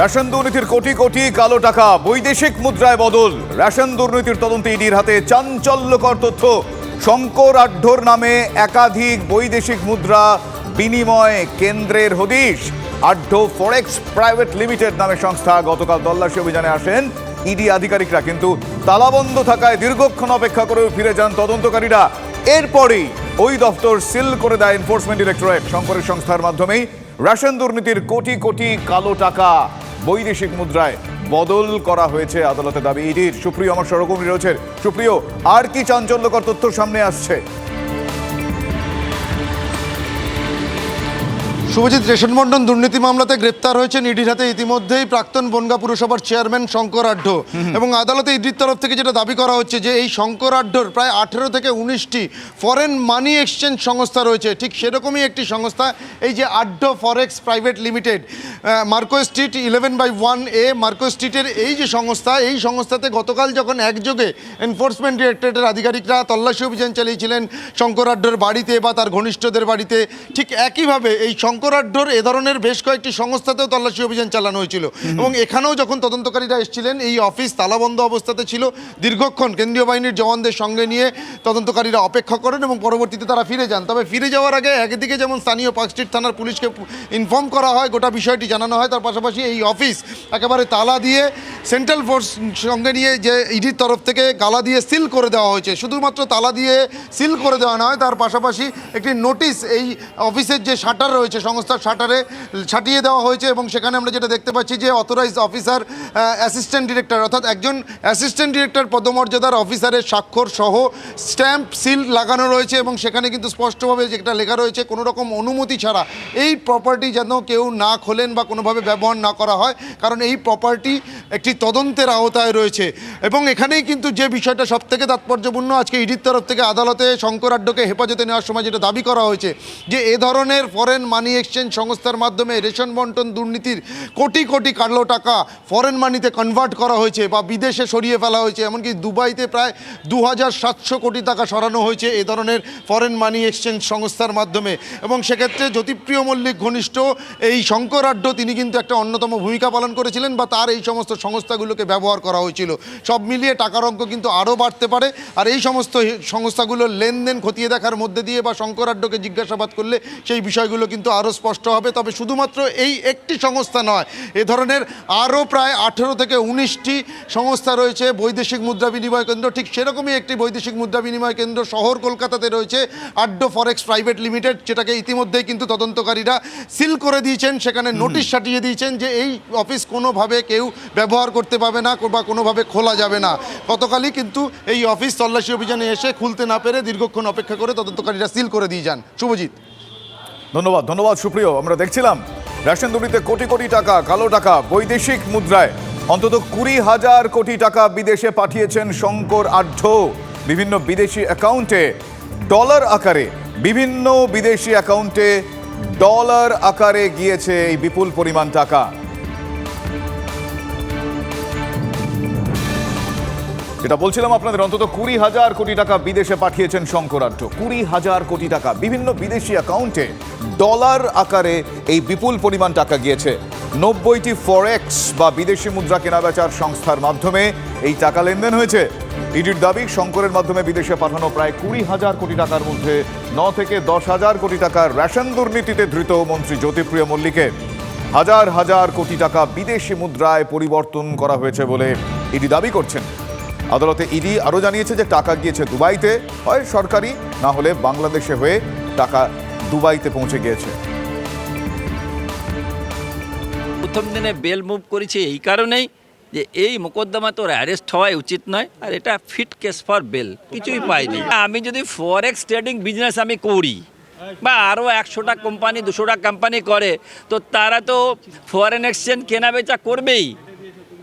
Ration দুর্নীতির কোটি কোটি কালো টাকা, বৈদেশিক মুদ্রায় বদল। রেশন দুর্নীতির তদন্তে ইডির হাতে চাঞ্চল্যকর তথ্য। শঙ্কর আঢ্যর নামে একাধিক বৈদেশিক মুদ্রা বিনিময় কেন্দ্রের হদিশ। আঢ্য ফরেক্স প্রাইভেট লিমিটেড নামে সংস্থা গতকাল তল্লাশি অভিযানে আসেন ইডি আধিকারিকরা। কিন্তু তালাবন্ধ থাকায় দীর্ঘক্ষণ অপেক্ষা করেও ফিরে যান তদন্তকারীরা। এরপরেই ওই দফতর সিল করে দেয় এনফোর্সমেন্ট ডিরেক্টরেট। শঙ্করের সংস্থার মাধ্যমেই রেশন দুর্নীতির কোটি কোটি কালো টাকা বৈদেশিক মুদ্রায় বদল করা হয়েছে আদালতে দাবি ইডির। সুপ্রিয়, আমার সরকমই রয়েছে। সুপ্রিয়, আর কি চাঞ্চল্যকর তথ্য সামনে আসছে? শুভজিৎ, রেশন বন্টন, দুর্নীতি মামলাতে গ্রেপ্তার হয়েছেন ইডির হাতে ইতিমধ্যেই প্রাক্তন বনগা পুরসভার চেয়ারম্যান শঙ্কর আঢ্য এবং আদালতে ইডির তরফ থেকে যেটা দাবি করা হচ্ছে যে এই শঙ্কর আঢ্যর প্রায় আঠেরো থেকে উনিশটি ফরেন মানি এক্সচেঞ্জ সংস্থা রয়েছে। ঠিক সেরকমই একটি সংস্থা, এই যে Adhya forex private limited Marquis street eleven by one A Marquis স্ট্রিটের এই যে সংস্থা, এই সংস্থাতে গতকাল যখন একযোগে এনফোর্সমেন্ট ডিরেক্টরেটের আধিকারিকরা তল্লাশি অভিযান চালিয়েছিলেন শঙ্কর আঢ্যর বাড়িতে বা তার ঘনিষ্ঠদের বাড়িতে, ঠিক একইভাবে এই শঙ্করাঢ্যর এ ধরনের বেশ কয়েকটি সংস্থাতেও তল্লাশি অভিযান চালানো হয়েছিল। এবং এখানেও যখন তদন্তকারীরা এসেছিলেন এই অফিস তালাবন্ধ অবস্থাতে ছিল। দীর্ঘক্ষণ কেন্দ্রীয় বাহিনীর জওয়ানদের সঙ্গে নিয়ে তদন্তকারীরা অপেক্ষা করেন এবং পরবর্তীতে তারা ফিরে যান। তবে ফিরে যাওয়ার আগে একদিকে যেমন স্থানীয় পার্ক স্ট্রিট থানার পুলিশকে ইনফর্ম করা হয় গোটা বিষয়টি জানানো হয় তার পাশাপাশি এই অফিস একেবারে তালা দিয়ে সেন্ট্রাল ফোর্স সঙ্গে নিয়ে যে ইডির তরফ থেকে গালা দিয়ে সিল করে দেওয়া হয়েছে। শুধুমাত্র তালা দিয়ে সিল করে দেওয়া নয় তার পাশাপাশি একটি নোটিশ এই অফিসের যে শাটার রয়েছে সংস্থার শাটারে ছাটিয়ে দেওয়া হয়েছে এবং সেখানে আমরা যেটা দেখতে পাচ্ছি যে অথরাইজ অফিসার অ্যাসিস্ট্যান্ট ডিরেক্টর অর্থাৎ একজন অ্যাসিস্ট্যান্ট ডিরেক্টর পদমর্যাদার অফিসারের স্বাক্ষর সহ স্ট্যাম্প সিল লাগানো রয়েছে এবং সেখানে কিন্তু স্পষ্টভাবে যেটা লেখা রয়েছে, কোনো রকম অনুমতি ছাড়া এই প্রপার্টি যেন কেউ না খোলেন বা কোনোভাবে ব্যবহার না করা হয়, কারণ এই প্রপার্টি একটি তদন্তের আওতায় রয়েছে। এবং এখানেই কিন্তু যে বিষয়টা সব থেকে তাৎপর্যপূর্ণ, আজকে ইডির তরফ থেকে আদালতে শঙ্কর শঙ্করাড্যকে হেফাজতে নেওয়ার সময় যেটা দাবি করা হয়েছে যে এ ধরনের ফরেন মানি এক্সচেঞ্জ সংস্থার মাধ্যমে রেশন বন্টন দুর্নীতির কোটি কোটি কালো টাকা ফরেন মানিতে কনভার্ট করা হয়েছে বা বিদেশে সরিয়ে ফেলা হয়েছে। এমনকি দুবাইতে প্রায় দু হাজার সাতশো কোটি টাকা সরানো হয়েছে এ ধরনের ফরেন মানি এক্সচেঞ্জ সংস্থার মাধ্যমে। এবং সেক্ষেত্রে জ্যোতিপ্রিয় মল্লিক ঘনিষ্ঠ এই শঙ্করাঢ্য, তিনি কিন্তু একটা অন্যতম ভূমিকা পালন করেছিলেন বা তার এই সমস্ত সংস্থাগুলোকে ব্যবহার করা হয়েছিল। সব মিলিয়ে টাকার অঙ্ক কিন্তু আরও বাড়তে পারে। আর এই সমস্ত সংস্থাগুলোর লেনদেন খতিয়ে দেখার মধ্যে দিয়ে বা শঙ্করাঢ্যকে জিজ্ঞাসাবাদ করলে সেই বিষয়গুলো কিন্তু আরও স্পষ্ট হবে তবে শুধুমাত্র এই একটি সংস্থা নয় এ ধরনের আরও প্রায় আঠেরো থেকে উনিশটি সংস্থা রয়েছে বৈদেশিক মুদ্রা বিনিময় কেন্দ্র। ঠিক সেরকমই একটি বৈদেশিক মুদ্রা বিনিময় কেন্দ্র শহর কলকাতাতে রয়েছে আড্ডো ফরেক্স প্রাইভেট লিমিটেড যেটাকে ইতিমধ্যেই কিন্তু তদন্তকারীরা সিল করে দিয়েছেন। সেখানে নোটিশ সাটিয়ে দিয়েছেন যে এই অফিস কোনোভাবে কেউ ব্যবহার করতে পারবে না বা কোনোভাবে খোলা যাবে না। গতকালই কিন্তু এই অফিস তল্লাশি অভিযানে এসে খুলতে না পেরে দীর্ঘক্ষণ অপেক্ষা করে তদন্তকারীরা সিল করে দিয়ে যান। শুভজিৎ। ধন্যবাদ ধন্যবাদ সুপ্রিয়, আমরা দেখছিলাম রেশন দুর্নীতিতে কোটি কোটি টাকা, কালো টাকা, বৈদেশিক মুদ্রায়। অন্তত কুড়ি হাজার কোটি টাকা বিদেশে পাঠিয়েছেন শঙ্কর আঢ্য। বিভিন্ন বিদেশি অ্যাকাউন্টে ডলার আকারে, বিভিন্ন বিদেশি অ্যাকাউন্টে ডলার আকারে গিয়েছে এই বিপুল পরিমাণ টাকা। যেটা বলছিলাম আপনাদের, অন্তত কুড়ি হাজার কোটি টাকা বিদেশে পাঠিয়েছেন শঙ্করাঢ্য কুড়ি হাজার কোটি টাকা। বিভিন্ন বিদেশি অ্যাকাউন্টে ডলার আকারে এই বিপুল পরিমাণ টাকা গিয়েছে। নব্বইটি ফরেক্স বা বিদেশি মুদ্রা কেনাবেচার সংস্থার মাধ্যমে এই টাকা লেনদেন হয়েছে। ইডির দাবি, শঙ্করের মাধ্যমে বিদেশে পাঠানো প্রায় কুড়ি হাজার কোটি টাকার মধ্যে ন থেকে দশ হাজার কোটি টাকার রেশন দুর্নীতিতে ধৃত মন্ত্রী জ্যোতিপ্রিয় মল্লিকের হাজার হাজার কোটি টাকা বিদেশি মুদ্রায় পরিবর্তন করা হয়েছে বলে ইডি দাবি করছেন। আদালতে ইডি আরও জানিয়েছে যে টাকা গিয়েছে দুবাইতে। হয় সরকারি, না হলে বাংলাদেশে হয়ে টাকা দুবাইতে পৌঁছে গিয়েছে। প্রথম দিনে বেল মুভ করেছে এই কারণেই যে এই মোকদ্দমা তোর অ্যারেস্ট হওয়াই উচিত নয়, আর এটা ফিট কেস ফর বেল কিছুই পাইনি আমি যদি ফরেক্স ট্রেডিং বিজনেস আমি করি, বা আরও একশোটা কোম্পানি দুশোটা কোম্পানি করে, তো তারা তো ফরেন এক্সচেঞ্জ কেনা বেচা করবেই।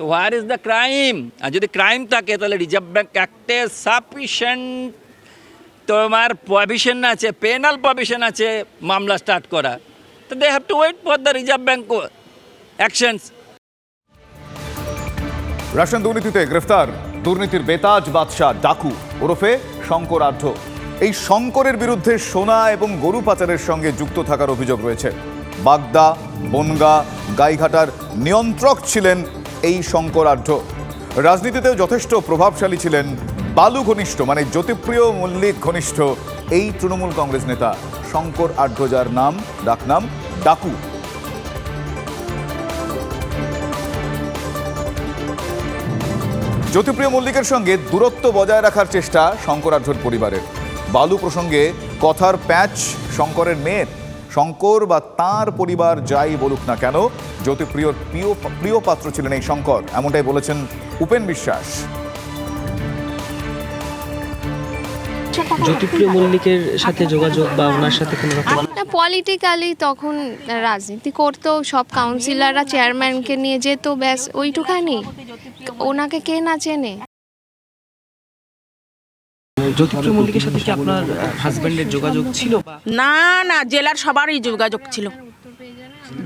তো হোয়ার ইজ দ্য ক্রাইম আর যদি ক্রাইম থাকে, তাহলে রিজার্ভ ব্যাঙ্ক অ্যাক্টে সাফিসিয়েন্ট তোমার প্রভিশন আছে পেনাল প্রভিশন আছে মামলা স্টার্ট করা। তো they have to wait for the reserve bank actions ration দুর্নীতিতে গ্রেফতার দুর্নীতির বেতাজ বাদশাহ ডাকু ওরফে শঙ্কর আঢ্য এই শঙ্করের বিরুদ্ধে সোনা এবং গরু পাচারের সঙ্গে যুক্ত থাকার অভিযোগ রয়েছে। বাগদা, বনগা, গাইঘাটার নিয়ন্ত্রক ছিলেন এই শঙ্কর আঢ্য রাজনীতিতেও যথেষ্ট প্রভাবশালী ছিলেন বালু ঘনিষ্ঠ মানে জ্যোতিপ্রিয় মল্লিক ঘনিষ্ঠ এই তৃণমূল কংগ্রেস নেতা। শঙ্কর আঢ্য যার নাম ডাকনাম ডাকু। জ্যোতিপ্রিয় মল্লিকের সঙ্গে দূরত্ব বজায় রাখার চেষ্টা শঙ্করাঢ্যর পরিবারের। বালু প্রসঙ্গে কথার প্যাচ শঙ্করের মেয়ের। শঙ্কর বা তার পরিবার যাই বলুক না কেন জ্যোতিপ্রিয়র প্রিয় প্রিয় পাত্র ছিলেন এই শঙ্কর এমনটাই বলেছেন উপেন বিশ্বাস। জ্যোতিপ্রিয় মল্লিকের সাথে যোগাযোগ বা ওনার সাথে কোনো রকম? না পলিটিক্যালি তখন রাজনীতি করতো সব কাউন্সিলররা চেয়ারম্যানকে নিয়ে যেত ব্যাস ওইটুখানি। ওনাকে কে না চেনে? জ্যোতিপ্রিয় মল্লিকের সাথে কি আপনার হাজব্যান্ডের যোগাযোগ ছিল না না জেলার সবারই যোগাযোগ ছিল।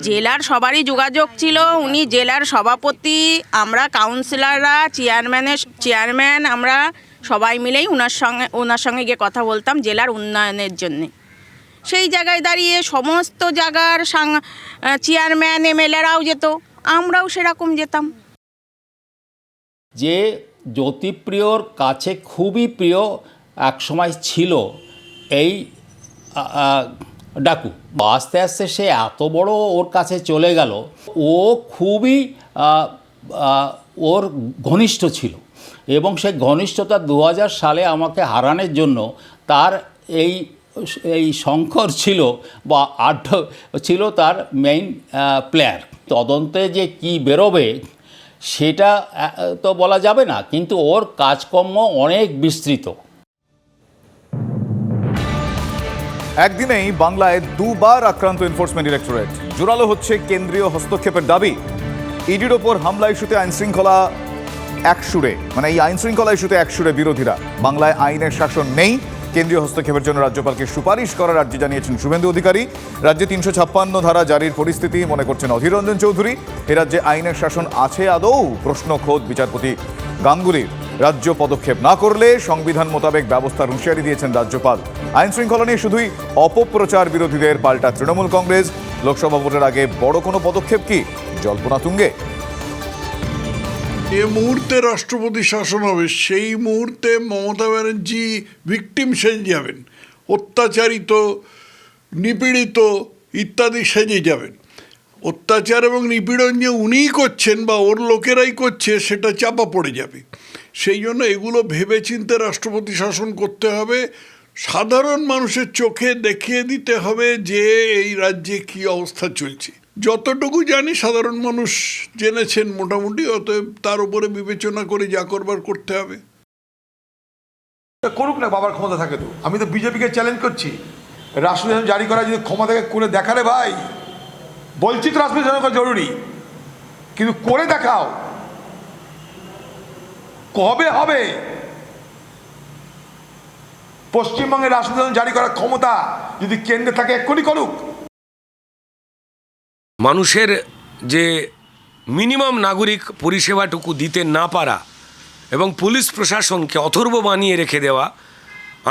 জেলার সবারই যোগাযোগ ছিল। উনি জেলার সভাপতি আমরা কাউন্সিলররা চেয়ারম্যানের চেয়ারম্যান আমরা সবাই মিলেই ওনার সঙ্গে ওনার সঙ্গে গিয়ে কথা বলতাম জেলার উন্নয়নের জন্যে। সেই জায়গায় দাঁড়িয়ে সমস্ত জায়গার সাং- চেয়ারম্যান এমএলএরাও যেত আমরাও সেরকম যেতাম। যে জ্যোতিপ্রিয়র কাছে খুবই প্রিয় একসময় ছিল এই ডাকু। আস্তে আস্তে সে এত বড় ওর কাছে চলে গেল, ও খুবই ওর ঘনিষ্ঠ ছিল এবং সেই ঘনিষ্ঠতা দু হাজার সালে আমাকে হারানোর জন্য তার এই এই শঙ্কর ছিল বা আঢ্য ছিল তার মেইন প্লেয়ার তদন্তে যে কি বেরোবে সেটা তো বলা যাবে না, কিন্তু ওর কাজকর্ম অনেক বিস্তৃত। একদিনেই বাংলায় দুবার আক্রান্ত এনফোর্সমেন্ট ডিরেক্টরেট জোরালো হচ্ছে কেন্দ্রীয় হস্তক্ষেপের দাবি। ইডির ওপর হামলা ইস্যুতে আইন শৃঙ্খলা এক সুরে মানে এই আইন শৃঙ্খলা ইস্যুতে এক সুরে বিরোধীরা। বাংলায় আইনের শাসন নেই কেন্দ্রীয় হস্তক্ষেপের জন্য রাজ্যপালকে সুপারিশ করার আর্জি জানিয়েছেন শুভেন্দু অধিকারী। রাজ্যে তিনশো ছাপ্পান্ন ধারা জারির পরিস্থিতি মনে করছেন অধীর রঞ্জন চৌধুরী। এ রাজ্যে আইনের শাসন আছে আদৌ? প্রশ্ন খোদ বিচারপতি গাঙ্গুলির। রাজ্য পদক্ষেপ না করলে সংবিধান মোতাবেক ব্যবস্থার হুঁশিয়ারি দিয়েছেন রাজ্যপাল। আইন শৃঙ্খলা নিয়ে শুধুই অপপ্রচার বিরোধীদের পাল্টা তৃণমূল কংগ্রেস। লোকসভা ভোটের আগে বড় কোনো পদক্ষেপ কি? জল্পনা তুঙ্গে। যে মুহূর্তে রাষ্ট্রপতি শাসন হবে, সেই মুহূর্তে মমতা ব্যানার্জি ভিকটিম সেজে যাবেন। অত্যাচারিত, নিপীড়িত ইত্যাদি সেজে যাবেন। অত্যাচার এবং নিপীড়ন যে উনিই করছেন বা ওর লোকেরাই করছে, সেটা চাপা পড়ে যাবে। সেই জন্য এগুলো ভেবেচিন্তে রাষ্ট্রপতি শাসন করতে হবে। সাধারণ মানুষের চোখে দেখিয়ে দিতে হবে যে এই রাজ্যে কি অবস্থা চলছে। যতটুকু জানি, সাধারণ মানুষ জেনেছেন মোটামুটি, অতএব তার উপরে বিবেচনা করে যা করবার করতে হবে। করুক না, বাবার ক্ষমতা থাকে তো। আমি তো বিজেপিকে চ্যালেঞ্জ করছি। রাষ্ট্রবিধান জারি করা যদি ক্ষমতা থেকে, করে দেখালে ভাই। বলছি তো রাষ্ট্রবিধান করা জরুরি। কিন্তু করে দেখাও। কবে হবে? পশ্চিমবঙ্গের রাষ্ট্রবিধান জারি করার ক্ষমতা যদি কেন্দ্রে থাকে, এক্ষুনি করুক। মানুষের যে মিনিমাম নাগরিক পরিষেবাটুকু দিতে না পারা এবং পুলিশ প্রশাসনকে অথর্ব বানিয়ে রেখে দেওয়া,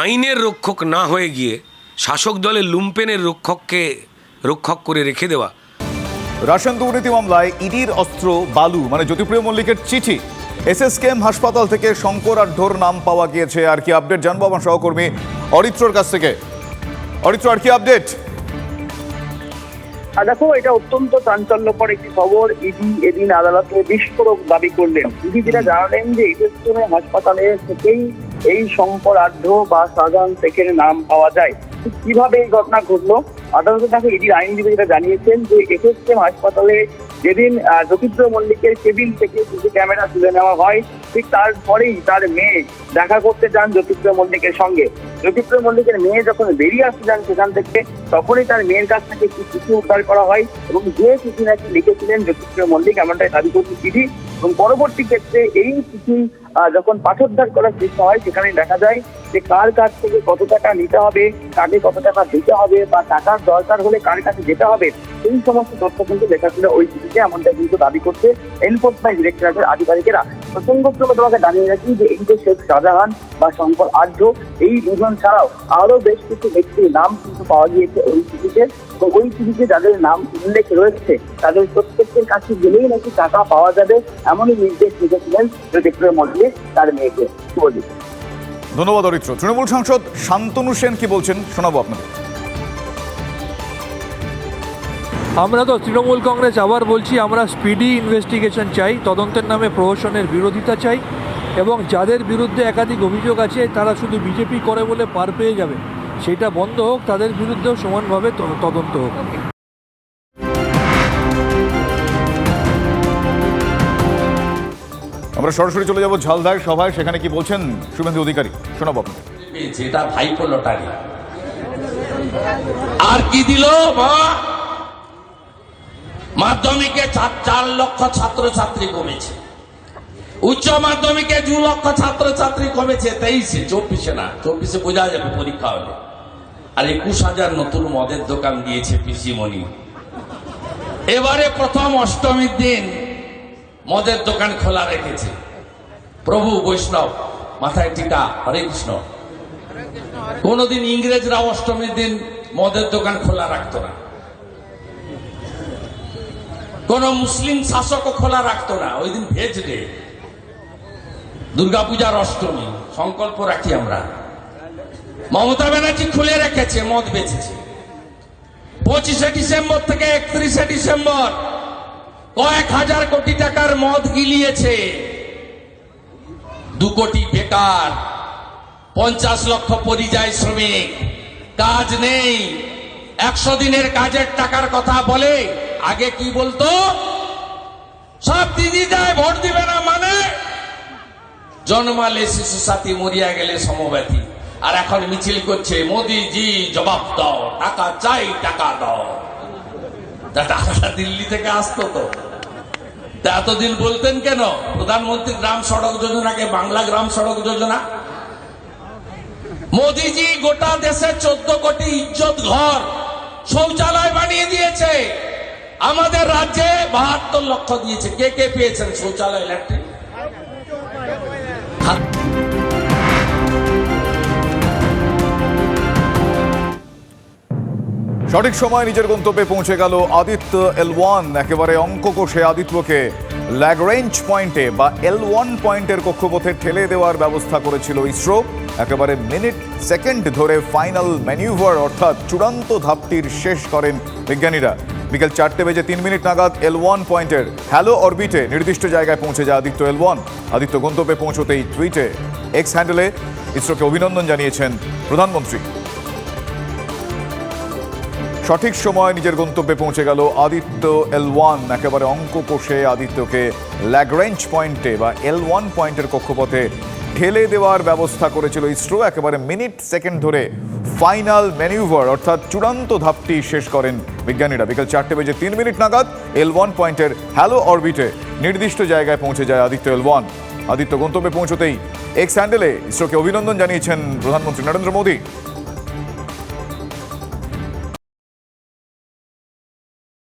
আইনের রক্ষক না হয়ে গিয়ে শাসক দলের লুম্পেনের রক্ষককে রক্ষক করে রেখে দেওয়া। রাশন দুর্নীতি মামলায় ইডির অস্ত্র বালু মানে জ্যোতিপ্রিয় মল্লিকের চিঠি। এসএসকেএম হাসপাতাল থেকে শঙ্কর আঢ্যর নাম পাওয়া গিয়েছে। আর কি আপডেট জানব আমার সহকর্মী অরিত্রর কাছ থেকে। অরিত্র, আর কি আপডেট? আর দেখো এটা অত্যন্ত চাঞ্চল্যকর একটি খবর। ইডি এদিন আদালতে বিস্ফোরক দাবি করলেন। ইডি যেটা জানালেন যে ইডেস্টনে হাসপাতালে থেকেই এই শঙ্কর আঢ্য বা শাহজাহান শেখের নাম পাওয়া যায়। কীভাবে এই ঘটনা ঘটলো? আদালতে তাকে ইডির আইনজীবী যেটা জানিয়েছেন যে এফএসএম হাসপাতালে যেদিন জ্যোতিপ্র মল্লিকের কেবিন থেকে সিসি ক্যামেরা তুলে নেওয়া হয়, ঠিক তারপরেই তার মেয়ে দেখা করতে যান জ্যোতিপ্র মল্লিকের সঙ্গে। জ্যোতিপ্র মল্লিকের মেয়ে যখন বেরিয়ে আসতে যান সেখান থেকে, তখনই তার মেয়ের কাছ থেকে একটি চিঠি উদ্ধার করা হয় এবং যে চিঠি নাকি লিখেছিলেন জ্যোতিপ্র মল্লিক, এমনটাই দাবি করছে চিঠি। এবং পরবর্তী ক্ষেত্রে এই চিঠি যখন পাঠোদ্ধার করার চেষ্টা হয়, সেখানে দেখা যায় যে কার কাছ থেকে কত টাকা নিতে হবে, কাকে কত টাকা দিতে হবে বা টাকার দরকার হলে কার কাছে যেতে হবে, এই সমস্ত তথ্য কিন্তু লেখা ছিল ওই চিঠিতে এমনটা কিন্তু দাবি করছে এনফোর্সমেন্ট ডিরেক্টরেটের আধিকারিকেরা। প্রসঙ্গক্রমে তোমাকে জানিয়ে রাখি যে যে শেখ শাহজাহান বা শঙ্কর আর্য, এই দুজন ছাড়াও আরও বেশ কিছু ব্যক্তির নাম কিন্তু পাওয়া গিয়েছে ওই চিঠিতে। তো ওই চিঠিতে যাদের নাম উল্লেখ রয়েছে, তাদের প্রত্যেকের কাছে গেলেই নাকি টাকা পাওয়া যাবে এমনই নির্দেশ দিয়েছিলেন জ্যোতিপ্রিয় মল্লিক, তার মেয়েকে। ধন্যবাদ অরিত্র। তৃণমূল সাংসদ শান্তনু সেন কি বলছেন শোনাবো আপনাদের। আমরা তো তৃণমূল কংগ্রেস আবার বলছি আমরা স্পিডি ইনভেস্টিগেশন চাই তদন্তের নামে প্রহসনের বিরোধিতা চাই এবং যাদের বিরুদ্ধে একাধিক অভিযোগ আছে তারা শুধু বিজেপি করে বলে পার পেয়ে যাবে। সেটা বন্ধ হোক তাদের বিরুদ্ধেও সমানভাবে তদন্ত হোক। আমরা সরাসরি চলে যাব ঝালদার সভায় সেখানে কি বলছেন শুভেন্দু অধিকারী? শোনাব যেটা ভাইপো লটারি। আর কি দিল? মা মাধ্যমিকে চার লক্ষ ছাত্রছাত্রী কমেছে। উচ্চ মাধ্যমিকে দু লক্ষ ছাত্রছাত্রী কমেছে তেইশে, চব্বিশে না, চব্বিশে বোঝা যাবে পরীক্ষা হলে। আর একুশ হাজার নতুন মদের দোকান দিয়েছে পিসিমণি। এবারে প্রথম অষ্টমীর দিন মদের দোকান খোলা রেখেছে। প্রভু বৈষ্ণব, মাথায় টিকা, হরে কৃষ্ণ। কোনদিন ইংরেজরা অষ্টমীর দিন মদের দোকান খোলা রাখতো না। কোন মুসলিম শাসকও খোলা রাখতো না। ওই দিন ভেজ ডে। দুর্গাপূজার অষ্টমী। সংকল্প রাখি আমরা। মমতা ব্যানার্জি খুলে রেখেছে, মদ বেচেছে। পঁচিশে ডিসেম্বর থেকে একত্রিশে ডিসেম্বর কয়েক হাজার কোটি টাকার মদ গিলিয়েছে। দু কোটি বেকার, পঞ্চাশ লক্ষ পরিযায়ী শ্রমিক। কাজ নেই। একশো দিনের কাজের টাকার কথা বলে আগে কি বলতো? সব দিদি যায়, ভোট দিবে না মানে? জন্মালে শিশু সাথী, মরিয়া গেলে সমব্যাথী। আর এখন মিছিল করছে, মোদিজি, জবাব দাও, টাকা চাই, টাকা দাও। টাকাটা দিল্লি থেকে আসতো তো। তা এতদিন বলতেন কেন? প্রধানমন্ত্রী গ্রাম সড়ক যোজনাকে বাংলা গ্রাম সড়ক যোজনা? মোদিজি গোটা দেশে চোদ্দ কোটি ইজ্জত ঘর শৌচালয় বানিয়ে দিয়েছে। আমাদের রাজ্যে বাহাত্তর লক্ষ দিয়েছে। কে কে পেয়েছেন শৌচালয় ইলেকট্রিক সঠিক সময় নিজের গন্তব্যে পৌঁছে গেল আদিত্য এল ওয়ান। একেবারে অঙ্ক কষে আদিত্যকে ল্যাগরেঞ্জ পয়েন্টে বা এল ওয়ান পয়েন্টের কক্ষপথে ঠেলে দেওয়ার ব্যবস্থা করেছিল ইসরো। একেবারে মিনিট, সেকেন্ড ধরে ফাইনাল ম্যানিউভার, অর্থাৎ চূড়ান্ত ধাপটির শেষ করেন বিজ্ঞানীরা। বিকেল চারটে বেজে তিন মিনিট নাগাদ এল ওয়ান পয়েন্টের হ্যালো অরবিটে নির্দিষ্ট জায়গায় পৌঁছে যায় আদিত্য এল ওয়ান আদিত্য গন্তব্যে পৌঁছতেই টুইটে এক্স হ্যান্ডেলে ইসরোকে অভিনন্দন জানিয়েছেন প্রধানমন্ত্রী। সঠিক সময় নিজের গন্তব্যে পৌঁছে গেল আদিত্য এল ওয়ান একেবারে অঙ্ক কষে আদিত্যকে ল্যাগরেঞ্জ পয়েন্টে বা এল ওয়ান পয়েন্টের কক্ষপথে ঠেলে দেওয়ার ব্যবস্থা করেছিল ইসরো। একেবারে মিনিট সেকেন্ড ধরে ফাইনাল ম্যানিউভার, অর্থাৎ চূড়ান্ত ধাপটি শেষ করেন বিজ্ঞানীরা। বিকেল চারটে বেজে তিন মিনিট নাগাদ এল ওয়ান পয়েন্টের হ্যালো অরবিটে নির্দিষ্ট জায়গায় পৌঁছে যায় আদিত্য এল ওয়ান আদিত্য গন্তব্যে পৌঁছতেই এক্স হ্যান্ডেলে ইসরোকে অভিনন্দন জানিয়েছেন প্রধানমন্ত্রী নরেন্দ্র মোদী।